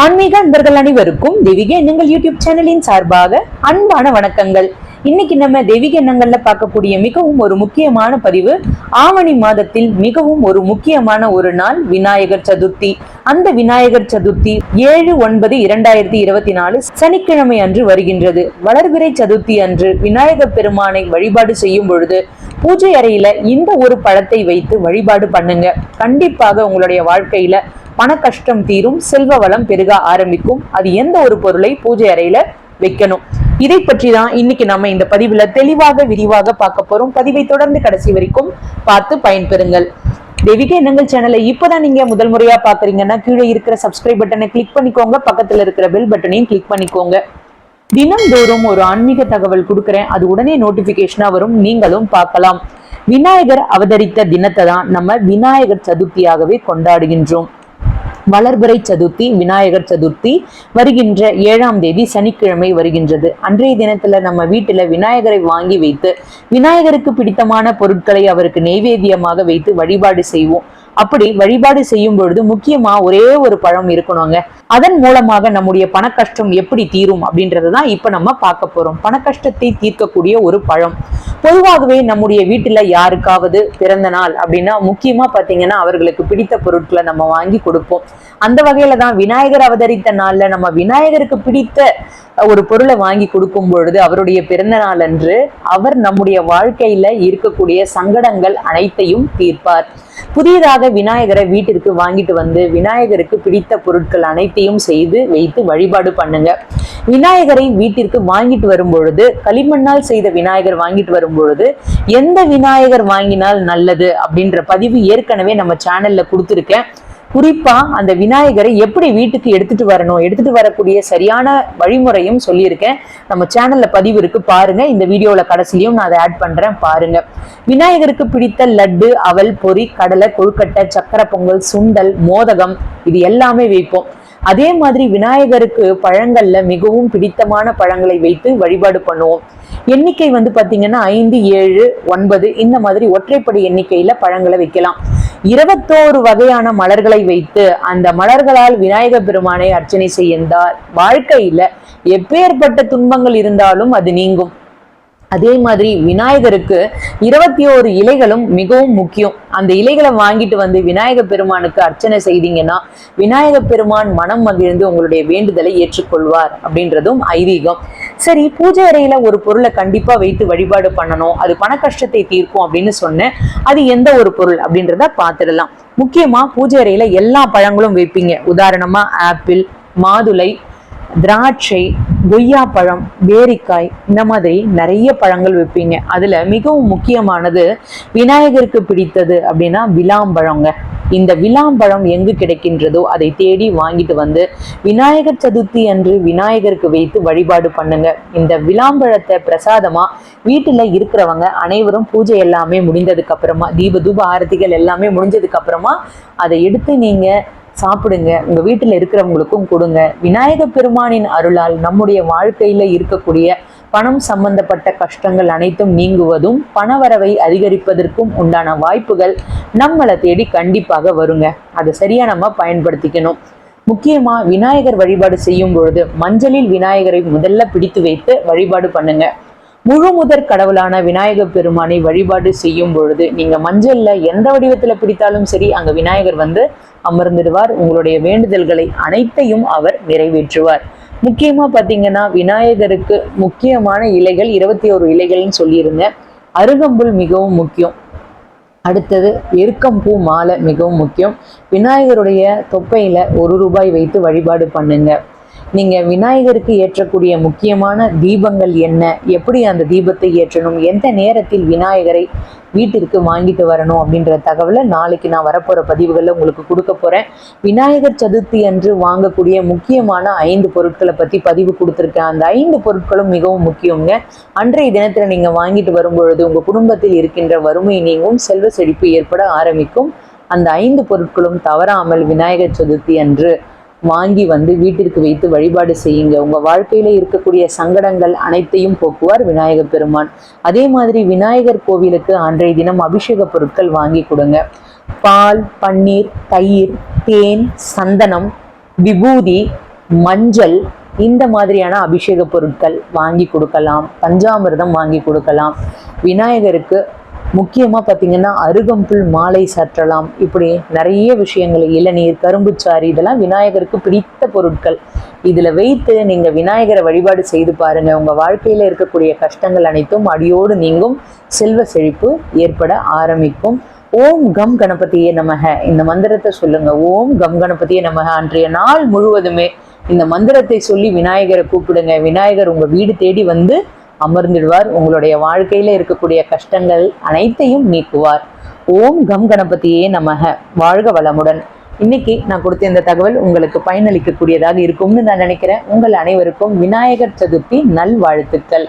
ஆன்மீக அன்பர்கள் அனைவருக்கும் தெய்வீக எண்ணங்கள் யூடியூப் சேனலின் சார்பாக அன்பான வணக்கங்கள். இன்னைக்கு நம்ம தெய்வீக எண்ணங்கள்ல பார்க்கக்கூடிய மிகவும் ஒரு முக்கியமான பதிவு ஆவணி மாதத்தில் மிகவும் ஒரு முக்கியமான ஒரு நாள் விநாயகர் சதுர்த்தி. அந்த விநாயகர் சதுர்த்தி ஏழு ஒன்பது இரண்டாயிரத்தி இருபத்தி நாலு சனிக்கிழமை அன்று வருகின்றது. வளர்பிறை சதுர்த்தி அன்று விநாயகர் பெருமானை வழிபாடு செய்யும் பொழுது பூஜை அறையில இந்த ஒரு பழத்தை வைத்து வழிபாடு பண்ணுங்க. கண்டிப்பாக உங்களுடைய வாழ்க்கையில பண கஷ்டம் தீரும் செல்வ வளம் பெருக ஆரம்பிக்கும். அது எந்த ஒரு பொருளை பூஜை அறையில வைக்கணும்? இதை பற்றி தான் இன்னைக்கு நம்ம இந்த பதிவுல தெளிவாக விரிவாக பார்க்க போறோம். பதிவை தொடர்ந்து கடைசி வரைக்கும் பார்த்து பயன்பெறுங்கள். தெய்வீக எண்ணங்கள் சேனலை இப்போதான் நீங்க முதல் முறையா பாக்குறீங்கன்னா கீழே இருக்கிற சப்ஸ்கிரைப் பட்டனை கிளிக் பண்ணிக்கோங்க. பக்கத்துல இருக்கிற பெல் பட்டனையும் கிளிக் பண்ணிக்கோங்க. தினம்தோறும் ஒரு ஆன்மீக தகவல் கொடுக்குறேன். அது உடனே நோட்டிபிகேஷனா வரும். நீங்களும் பார்க்கலாம். விநாயகர் அவதரித்த தினத்தை தான் நம்ம விநாயகர் சதுர்த்தியாகவே கொண்டாடுகின்றோம். வளர்பிறை சதுர்த்தி விநாயகர் சதுர்த்தி வருகின்ற ஏழாம் தேதி சனிக்கிழமை வருகின்றது. அன்றைய தினத்துல நம்ம வீட்டுல விநாயகரை வாங்கி வைத்து விநாயகருக்கு பிடித்தமான பொருட்களை அவருக்கு நெய்வேத்தியமாக வைத்து வழிபாடு செய்வோம். அப்படி வழிபாடு செய்யும் பொழுது முக்கியமா ஒரே ஒரு பழம் இருக்கணுங்க. அதன் மூலமாக நம்முடைய பண கஷ்டம் எப்படி தீரும் அப்படின்றத தான் இப்ப நம்ம பார்க்க போறோம். பண கஷ்டத்தை தீர்க்கக்கூடிய ஒரு பழம். பொதுவாகவே நம்முடைய வீட்டுல யாருக்காவது பிறந்த நாள் அப்படின்னா முக்கியமா பாத்தீங்கன்னா அவர்களுக்கு பிடித்த பொருட்களை நம்ம வாங்கி கொடுப்போம். அந்த வகையில தான் விநாயகர் அவதரித்த நாள்ல நம்ம விநாயகருக்கு பிடித்த ஒரு பொருளை வாங்கி கொடுக்கும் பொழுது அவருடைய பிறந்த நாள் அன்று அவர் நம்முடைய வாழ்க்கையில இருக்கக்கூடிய சங்கடங்கள் அனைத்தையும் தீர்ப்பார். புதியதாக விநாயகரை வீட்டிற்கு வாங்கிட்டு வந்து விநாயகருக்கு பிடித்த பொருட்கள் அனைத்தையும் செய்து வைத்து வழிபாடு பண்ணுங்க. விநாயகரை வீட்டிற்கு வாங்கிட்டு வரும் பொழுது களிமண்ணால் செய்த விநாயகர் வாங்கிட்டு வரும் பொழுது எந்த விநாயகர் வாங்கினால் நல்லது அப்படின்ற பதிவு ஏற்கனவே நம்ம சேனல்ல கொடுத்துருக்கேன். குறிப்பா அந்த விநாயகரை எப்படி வீட்டுக்கு எடுத்துட்டு வரணும்? எடுத்துட்டு வரக்கூடிய சரியான வழிமுறையும் சொல்லியிருக்கேன். நம்ம சேனல்ல பதிவு இருக்கு பாருங்க. இந்த வீடியோல கடைசிலையும் நான் அதை ஆட் பண்றேன் பாருங்க. விநாயகருக்கு பிடித்த லட்டு அவல் பொரி கடலை கொழுக்கட்டை சக்கரை பொங்கல் சுண்டல் மோதகம் இது எல்லாமே வைப்போம். அதே மாதிரி விநாயகருக்கு பழங்கள்ல மிகவும் பிடித்தமான பழங்களை வைத்து வழிபாடு பண்ணுவோம். எண்ணிக்கை வந்து பாத்தீங்கன்னா ஐந்து ஏழு ஒன்பது இந்த மாதிரி ஒற்றைப்படி எண்ணிக்கையில பழங்களை வைக்கலாம். இருபத்தோரு வகையான மலர்களை வைத்து அந்த மலர்களால் விநாயக பெருமானை அர்ச்சனை செய்யந்தார் வாழ்க்கையில எப்பேற்பட்ட துன்பங்கள் இருந்தாலும் அது நீங்கும். அதே மாதிரி விநாயகருக்கு இருபத்தி ஓரு இலைகளும் மிகவும் முக்கியம். அந்த இலைகளை வாங்கிட்டு வந்து விநாயக பெருமானுக்கு அர்ச்சனை செய்தீங்கன்னா விநாயக பெருமான் மனம் மகிழ்ந்து உங்களுடைய வேண்டுதலை ஏற்றுக்கொள்வார் அப்படின்றதும் ஐதீகம். சரி பூஜை அறையில ஒரு பொருளை கண்டிப்பா வைத்து வழிபாடு பண்ணணும். அது பண கஷ்டத்தை தீர்க்கும் அப்படின்னு சொன்னேன் அது எந்த ஒரு பொருள் அப்படின்றத பார்த்துடலாம். முக்கியமா பூஜை அறையில எல்லா பழங்களும் வைப்பீங்க. உதாரணமா ஆப்பிள் மாதுளை திராட்சை கொய்யா பழம் பேரிக்காய் இந்த மாதிரி நிறைய பழங்கள் வைப்பீங்க அதில் மிகவும் முக்கியமானது விநாயகருக்கு பிடித்தது அப்படின்னா விளாம்பழங்க. இந்த விளாம்பழம் எங்கு கிடைக்கின்றதோ அதை தேடி வாங்கிட்டு வந்து விநாயகர் சதுர்த்தி அன்று விநாயகருக்கு வைத்து வழிபாடு பண்ணுங்க. இந்த விளாம்பழத்தை பிரசாதமா வீட்டில் இருக்கிறவங்க அனைவரும் பூஜை எல்லாமே முடிந்ததுக்கு அப்புறமா தீப தூப ஆரத்திகள் எல்லாமே முடிஞ்சதுக்கு அப்புறமா அதை எடுத்து நீங்க சாப்பிடுங்க. உங்க வீட்டுல இருக்கிறவங்களுக்கும் கொடுங்க. விநாயக பெருமானின் அருளால் நம்முடைய வாழ்க்கையில இருக்கக்கூடிய பணம் சம்பந்தப்பட்ட கஷ்டங்கள் அனைத்தும் நீங்குவதும் பணவரவை அதிகரிப்பதற்கும் உண்டான வாய்ப்புகள் நம்மளை தேடி கண்டிப்பாக வருங்க. அதை சரியா நம்ம பயன்படுத்திக்கணும். முக்கியமா விநாயகர் வழிபாடு செய்யும் பொழுது மஞ்சளில் விநாயகரை முதல்ல பிடித்து வைத்து வழிபாடு பண்ணுங்க. முழு முதற் கடவுளான விநாயக பெருமானை வழிபாடு செய்யும் பொழுது நீங்க மஞ்சள்ல எந்த வடிவத்துல பிடித்தாலும் சரி அங்க விநாயகர் வந்து அமர்ந்துடுவார். உங்களுடைய வேண்டுதல்களை அனைத்தையும் அவர் நிறைவேற்றுவார். முக்கியமா பாத்தீங்கன்னா விநாயகருக்கு முக்கியமான இலைகள் இருபத்தி ஒரு இலைகள்னு சொல்லியிருந்தேன் அருகம்புல் மிகவும் முக்கியம். அடுத்தது எருக்கம்பூ மாலை மிகவும் முக்கியம். விநாயகருடைய தொப்பையில ஒரு ரூபாய் வைத்து வழிபாடு பண்ணுங்க. நீங்கள் விநாயகருக்கு ஏற்றக்கூடிய முக்கியமான தீபங்கள் என்ன? எப்படி அந்த தீபத்தை ஏற்றணும்? எந்த நேரத்தில் விநாயகரை வீட்டிற்கு வாங்கிட்டு வரணும்? அப்படின்ற தகவலை நாளைக்கு நான் வரப்போகிற பதிவுகளில் உங்களுக்கு கொடுக்க போகிறேன் விநாயகர் சதுர்த்தி அன்று வாங்கக்கூடிய முக்கியமான ஐந்து பொருட்களை பற்றி பதிவு கொடுத்துருக்கேன். அந்த ஐந்து பொருட்களும் மிகவும் முக்கியங்க அன்றைய தினத்தில் நீங்கள் வாங்கிட்டு வரும்பொழுது உங்கள் குடும்பத்தில் இருக்கின்ற வறுமை நீங்கும் செல்வ செழிப்பு ஏற்பட ஆரம்பிக்கும். அந்த ஐந்து பொருட்களும் தவறாமல் விநாயகர் சதுர்த்தி அன்று வாங்கி வந்து வீட்டிற்கு வைத்து வழிபாடு செய்யுங்க. உங்க வாழ்க்கையில இருக்கக்கூடிய சங்கடங்கள் அனைத்தையும் போக்குவார் விநாயகர் பெருமான். அதே மாதிரி விநாயகர் கோவிலுக்கு அன்றைய தினம் அபிஷேக பொருட்கள் வாங்கி கொடுங்க. பால் பன்னீர் தயிர் தேன் சந்தனம் விபூதி மஞ்சள் இந்த மாதிரியான அபிஷேக பொருட்கள் வாங்கி கொடுக்கலாம். பஞ்சாமிர்தம் வாங்கி கொடுக்கலாம். விநாயகருக்கு முக்கியமாக பார்த்தீங்கன்னா அருகம்புல் மாலை சாற்றலாம். இப்படி நிறைய விஷயங்கள் இளநீர் கரும்புச்சாறு இதெல்லாம் விநாயகருக்கு பிடித்த பொருட்கள். இதில் வைத்து நீங்கள் விநாயகரை வழிபாடு செய்து பாருங்க. உங்கள் வாழ்க்கையில் இருக்கக்கூடிய கஷ்டங்கள் அனைத்தும் அடியோடு நீங்கும். செல்வ செழிப்பு ஏற்பட ஆரம்பிக்கும். ஓம் கம் கணபதியே நமக. இந்த மந்திரத்தை சொல்லுங்க. ஓம் கம் கணபதியே நமக. அன்றைய நாள் முழுவதுமே இந்த மந்திரத்தை சொல்லி விநாயகரை கூப்பிடுங்க. விநாயகர் உங்க வீடு தேடி வந்து அமர்ந்திடுவார். உங்களுடைய வாழ்க்கையில இருக்கக்கூடிய கஷ்டங்கள் அனைத்தையும் நீக்குவார். ஓம் கம் கணபதியே நமக. வாழ்க வளமுடன். இன்னைக்கு நான் கொடுத்த இந்த தகவல் உங்களுக்கு பயனளிக்கக்கூடியதாக இருக்கும்னு நான் நினைக்கிறேன். உங்கள் அனைவருக்கும் விநாயகர் சதுர்த்தி நல்வாழ்த்துக்கள்.